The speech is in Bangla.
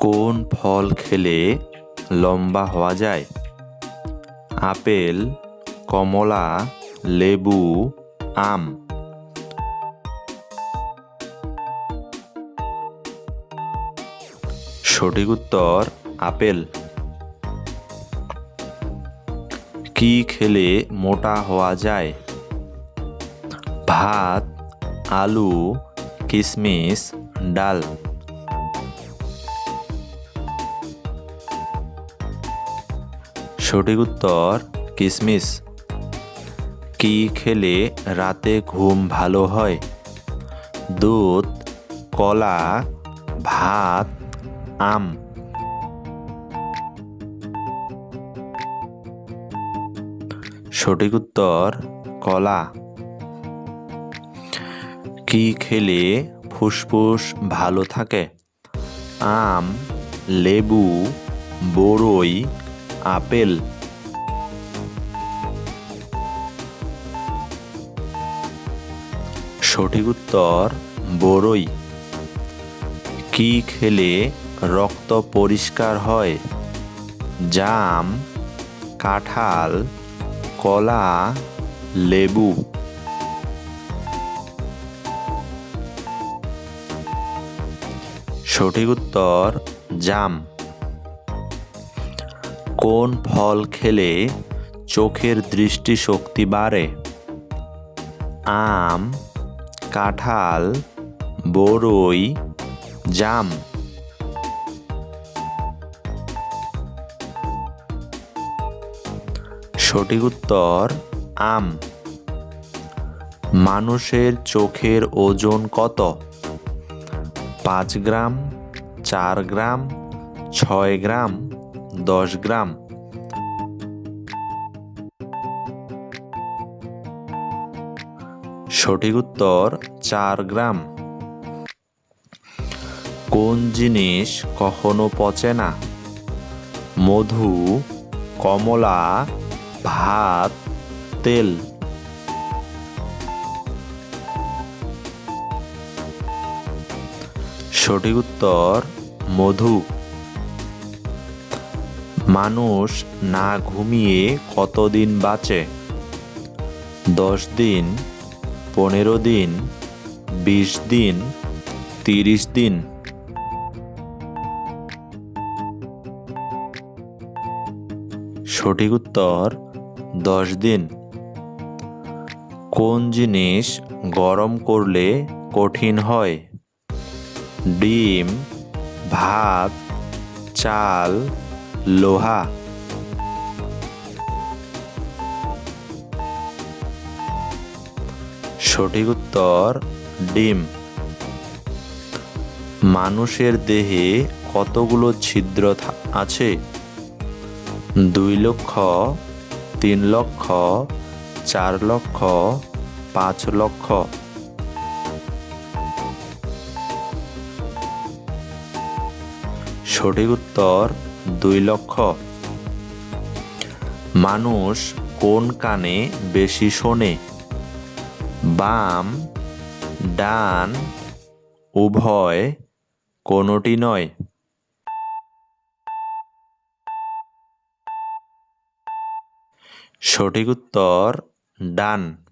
কোন ফল খেলে লম্বা হওয়া যায়? আপেল, কমলা, লেবু, আম। সঠিক উত্তর, আপেল। কি খেলে মোটা হওয়া যায়? ভাত, আলু কিশমিশ ডাল। সঠিক উত্তর কিশমিশ কি খেলে রাতে ঘুম ভালো হয়? দুধ, কলা, ভাত, আম। সঠিক উত্তর, কলা। কি খেলে ফুসফুস ভালো থাকে? আম, লেবু বড়ই আপেল। সঠিক উত্তর বড়ই কি খেলে রক্ত পরিষ্কার হয়? জাম, কাঁঠাল, কলা, লেবু। সঠিক উত্তর, জাম। কোন ফল খেলে চোখের দৃষ্টিশক্তি বাড়ে? আম, কাঁঠাল বড়ই জাম। সঠিক উত্তর, আম। মানুষের চোখের ওজন কত? পাঁচ গ্রাম, চার গ্রাম, ছয় গ্রাম। দশ গ্রাম। সঠিক উত্তর, চার গ্রাম। কোন জিনিস কখনো পচে না? মধু, কমলা, ভাত, তেল। সঠিক উত্তর, মধু। মানুষ না ঘুমিয়ে কতদিন বাঁচে? দশ দিন, পনেরো দিন, বিশ দিন, তিরিশ দিন। সঠিক উত্তর, দশ দিন। কোন জিনিস গরম করলে কঠিন হয়? ডিম, ভাত, চাল লোহা। সঠিক উত্তর, ডিম। মানুষের দেহে কতগুলো ছিদ্র আছে? দুই লক্ষ, তিন লক্ষ, চার লক্ষ, পাঁচ লক্ষ। সঠিক উত্তর দুই লক্ষ। মানুষ কোন কানে বেশি শোনে? বাম, ডান, উভয়, কোনোটি নয়। সঠিক উত্তর, ডান।